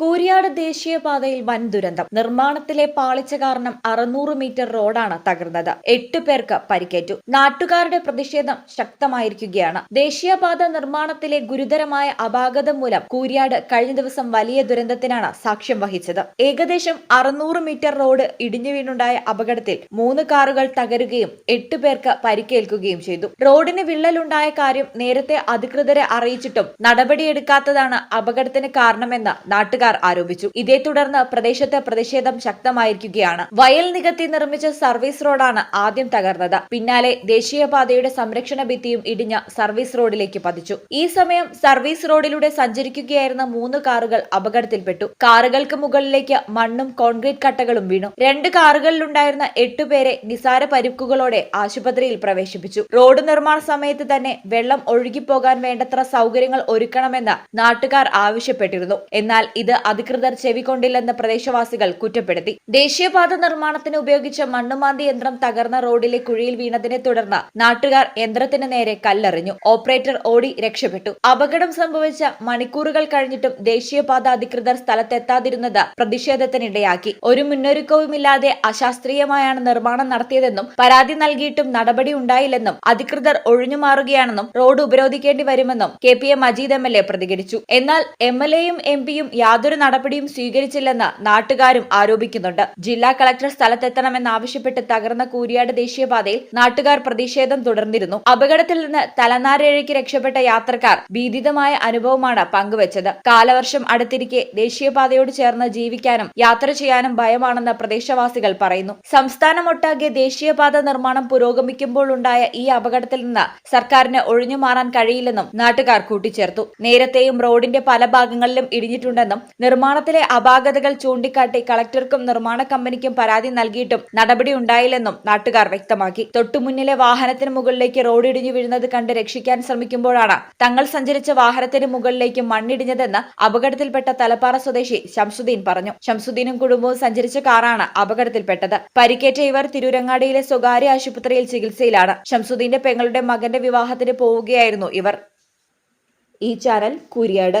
കൂരിയാട് ദേശീയപാതയിൽ വൻ ദുരന്തം. നിർമ്മാണത്തിലെ പാളിച്ച കാരണം അറുന്നൂറ് മീറ്റർ റോഡാണ് തകർന്നത്. എട്ട് പേർക്ക് പരിക്കേറ്റു. നാട്ടുകാരുടെ പ്രതിഷേധം ശക്തമായിരിക്കുകയാണ്. ദേശീയപാത നിർമ്മാണത്തിലെ ഗുരുതരമായ അപാകതം മൂലം കൂരിയാട് കഴിഞ്ഞ ദിവസം വലിയ ദുരന്തത്തിനാണ് സാക്ഷ്യം വഹിച്ചത്. ഏകദേശം അറുന്നൂറ് മീറ്റർ റോഡ് ഇടിഞ്ഞു വീണുണ്ടായ അപകടത്തിൽ മൂന്ന് കാറുകൾ തകരുകയും എട്ട് പേർക്ക് പരിക്കേൽക്കുകയും ചെയ്തു. റോഡിന് വിള്ളലുണ്ടായ കാര്യം നേരത്തെ അധികൃതരെ അറിയിച്ചിട്ടും നടപടിയെടുക്കാത്തതാണ് അപകടത്തിന് കാരണമെന്ന് നാട്ടുകാർ ആരോപിച്ചു. ഇതേ തുടർന്ന് പ്രദേശത്ത് പ്രതിഷേധം ശക്തമായിരിക്കുകയാണ്. വയൽ നികത്തി നിർമ്മിച്ച സർവീസ് റോഡാണ് ആദ്യം തകർന്നത്. പിന്നാലെ ദേശീയപാതയുടെ സംരക്ഷണ ഭിത്തിയും ഇടിഞ്ഞ സർവീസ് റോഡിലേക്ക് പതിച്ചു. ഈ സമയം സർവീസ് റോഡിലൂടെ സഞ്ചരിക്കുകയായിരുന്ന മൂന്ന് കാറുകൾ അപകടത്തിൽപ്പെട്ടു. കാറുകൾക്ക് മുകളിലേക്ക് മണ്ണും കോൺക്രീറ്റ് കട്ടകളും വീണു. രണ്ട് കാറുകളിലുണ്ടായിരുന്ന എട്ടുപേരെ നിസാര പരിക്കുകളോടെ ആശുപത്രിയിൽ പ്രവേശിപ്പിച്ചു. റോഡ് നിർമ്മാണ സമയത്ത് തന്നെ വെള്ളം ഒഴുകിപ്പോകാൻ വേണ്ടത്ര സൗകര്യങ്ങൾ ഒരുക്കണമെന്ന് നാട്ടുകാർ ആവശ്യപ്പെട്ടിരുന്നു. എന്നാൽ ഇത് അധികൃതർ ചെവിക്കൊണ്ടില്ലെന്ന് പ്രദേശവാസികൾ കുറ്റപ്പെടുത്തി. ദേശീയപാത നിർമ്മാണത്തിന് ഉപയോഗിച്ച മണ്ണുമാന്തി യന്ത്രം തകർന്ന റോഡിലെ കുഴിയിൽ വീണതിനെ തുടർന്ന് നാട്ടുകാർ യന്ത്രത്തിന് നേരെ കല്ലെറിഞ്ഞു. ഓപ്പറേറ്റർ ഓടി രക്ഷപ്പെട്ടു. അപകടം സംഭവിച്ച മണിക്കൂറുകൾ കഴിഞ്ഞിട്ടും ദേശീയപാത അധികൃതർ സ്ഥലത്തെത്താതിരുന്നത് പ്രതിഷേധത്തിനിടയാക്കി. ഒരു മുന്നൊരുക്കവുമില്ലാതെ അശാസ്ത്രീയമായാണ് നിർമ്മാണം നടത്തിയതെന്നും പരാതി നൽകിയിട്ടും നടപടി ഉണ്ടായില്ലെന്നും അധികൃതർ ഒഴിഞ്ഞുമാറുകയാണെന്നും റോഡ് ഉപരോധിക്കേണ്ടി വരുമെന്നും K P A Majeed M L A പ്രതികരിച്ചു. എന്നാൽ എം എൽ എയും എം പിയും യാതൊരു നടപടിയും സ്വീകരിച്ചില്ലെന്ന് നാട്ടുകാരും ആരോപിക്കുന്നുണ്ട്. ജില്ലാ കളക്ടർ സ്ഥലത്തെത്തണമെന്നാവശ്യപ്പെട്ട് തകർന്ന കൂരിയാട് ദേശീയപാതയിൽ നാട്ടുകാർ പ്രതിഷേധം തുടർന്നിരുന്നു. അപകടത്തിൽ നിന്ന് തലനാരിഴയ്ക്ക് രക്ഷപ്പെട്ട യാത്രക്കാർ ഭീതിതമായ അനുഭവമാണ് പങ്കുവച്ചത്. കാലവർഷം അടുത്തിരിക്കെ ദേശീയപാതയോട് ചേർന്ന് ജീവിക്കാനും യാത്ര ചെയ്യാനും ഭയമാണെന്ന് പ്രദേശവാസികൾ പറയുന്നു. സംസ്ഥാനമൊട്ടാകെ ദേശീയപാത നിർമ്മാണം പുരോഗമിക്കുമ്പോൾ ഉണ്ടായ ഈ അപകടത്തിൽ നിന്ന് സർക്കാരിന് ഒഴിഞ്ഞു മാറാൻ കഴിയില്ലെന്നും നാട്ടുകാർ കൂട്ടിച്ചേർത്തു. നേരത്തെയും റോഡിന്റെ പല ഭാഗങ്ങളിലും ഇടിഞ്ഞിട്ടുണ്ടെന്നും നിർമ്മാണത്തിലെ അപാകതകൾ ചൂണ്ടിക്കാട്ടി കളക്ടർക്കും നിർമ്മാണ കമ്പനിക്കും പരാതി നൽകിയിട്ടും നടപടി ഉണ്ടായില്ലെന്നും നാട്ടുകാർ വ്യക്തമാക്കി. തൊട്ടുമുന്നിലെ വാഹനത്തിന് മുകളിലേക്ക് റോഡിടിഞ്ഞു വീഴുന്നത് കണ്ട് രക്ഷിക്കാൻ ശ്രമിക്കുമ്പോഴാണ് തങ്ങൾ സഞ്ചരിച്ച വാഹനത്തിന് മുകളിലേക്ക് മണ്ണിടിഞ്ഞതെന്ന് അപകടത്തിൽപ്പെട്ട തലപ്പാറ സ്വദേശി ശംസുദ്ദീൻ പറഞ്ഞു. ശംസുദ്ദീനും കുടുംബവും സഞ്ചരിച്ച കാറാണ് അപകടത്തിൽപ്പെട്ടത്. പരിക്കേറ്റ ഇവർ തിരൂരങ്ങാടിയിലെ സ്വകാര്യ ആശുപത്രിയിൽ ചികിത്സയിലാണ്. ശംസുദ്ദീന്റെ പെങ്ങളുടെ മകന്റെ വിവാഹത്തിന് പോവുകയായിരുന്നു ഇവർ. ഈ ചാനൽ കൂരിയാട്.